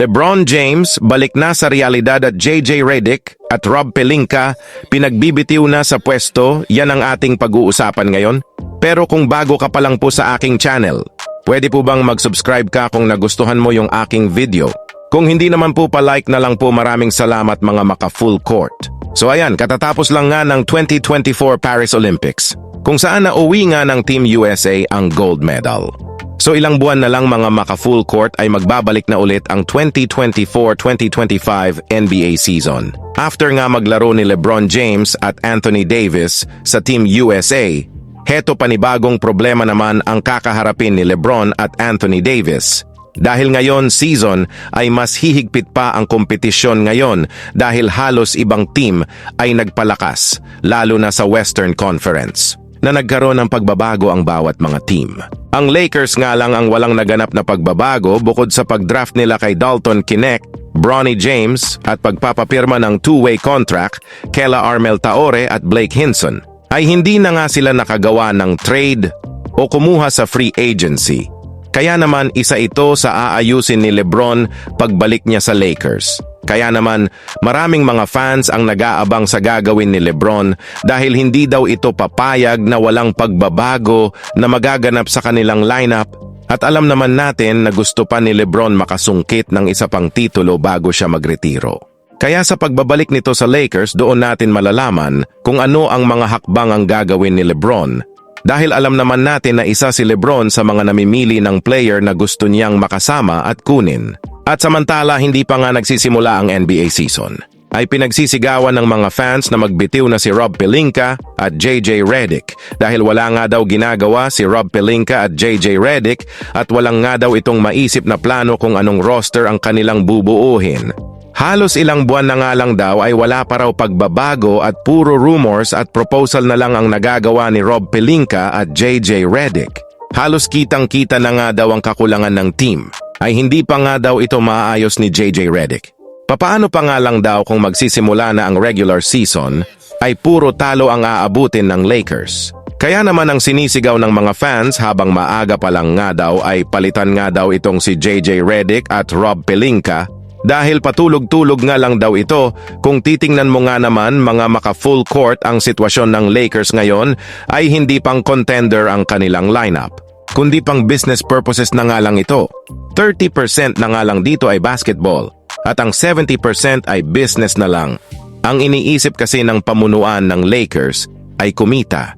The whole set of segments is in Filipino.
LeBron James balik na sa realidad at JJ Redick at Rob Pelinka pinagbibitiw na sa pwesto, yan ang ating pag-uusapan ngayon. Pero kung bago ka pa lang po sa aking channel, pwede po bang mag-subscribe ka kung nagustuhan mo yung aking video? Kung hindi naman po pa-like na lang po maraming salamat mga maka-full court. So ayan, katatapos lang nga ng 2024 Paris Olympics, kung saan nauwi nga ng Team USA ang gold medal. So ilang buwan na lang mga maka-full court ay magbabalik na ulit ang 2024-2025 NBA season. After nga maglaro ni LeBron James at Anthony Davis sa Team USA, heto panibagong problema naman ang kakaharapin ni LeBron at Anthony Davis. Dahil ngayon season ay mas hihigpit pa ang kompetisyon ngayon dahil halos ibang team ay nagpalakas, lalo na sa Western Conference na nagkaroon ng pagbabago ang bawat mga team. Ang Lakers nga lang ang walang naganap na pagbabago bukod sa pagdraft nila kay Dalton Kinect, Bronny James at pagpapapirma ng two-way contract kela Armel Taore at Blake Hinson ay hindi na nga sila nakagawa ng trade o kumuha sa free agency. Kaya naman isa ito sa aayusin ni Lebron pagbalik niya sa Lakers. Kaya naman maraming mga fans ang nag-aabang sa gagawin ni Lebron dahil hindi daw ito papayag na walang pagbabago na magaganap sa kanilang lineup at alam naman natin na gusto pa ni Lebron makasungkit ng isa pang titulo bago siya magretiro. Kaya sa pagbabalik nito sa Lakers, doon natin malalaman kung ano ang mga hakbang ang gagawin ni Lebron dahil alam naman natin na isa si Lebron sa mga namimili ng player na gusto niyang makasama at kunin. At samantala hindi pa nga nagsisimula ang NBA season, ay pinagsisigawan ng mga fans na magbitiw na si Rob Pelinka at JJ Redick dahil wala nga daw ginagawa si Rob Pelinka at JJ Redick at walang nga daw itong maisip na plano kung anong roster ang kanilang bubuuhin. Halos ilang buwan na nga lang daw ay wala pa raw pagbabago at puro rumors at proposal na lang ang nagagawa ni Rob Pelinka at JJ Redick. Halos kitang-kita na nga daw ang kakulangan ng team. Ay hindi pa nga daw ito maayos ni JJ Redick. Papaano pa nga lang daw kung magsisimula na ang regular season ay puro talo ang aabutin ng Lakers. Kaya naman ang sinisigaw ng mga fans habang maaga pa lang nga daw ay palitan nga daw itong si JJ Redick at Rob Pelinka dahil patulog-tulog nga lang daw ito, kung titingnan mo nga naman mga maka-full court ang sitwasyon ng Lakers ngayon ay hindi pang contender ang kanilang lineup. Kundi pang business purposes na nga lang ito. 30% na nga lang dito ay basketball at ang 70% ay business na lang. Ang iniisip kasi ng pamunuan ng Lakers ay kumita.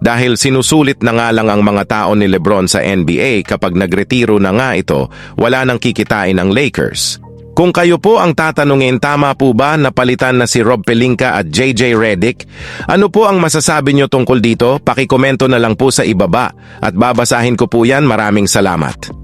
Dahil sinusulit na nga lang ang mga tao ni Lebron sa NBA kapag nagretiro na nga ito, wala nang kikitain ng Lakers. Kung kayo po ang tatanungin tama po ba na palitan na si Rob Pelinka at JJ Redick, ano po ang masasabi nyo tungkol dito? Pakikomento na lang po sa ibaba at babasahin ko po yan maraming salamat.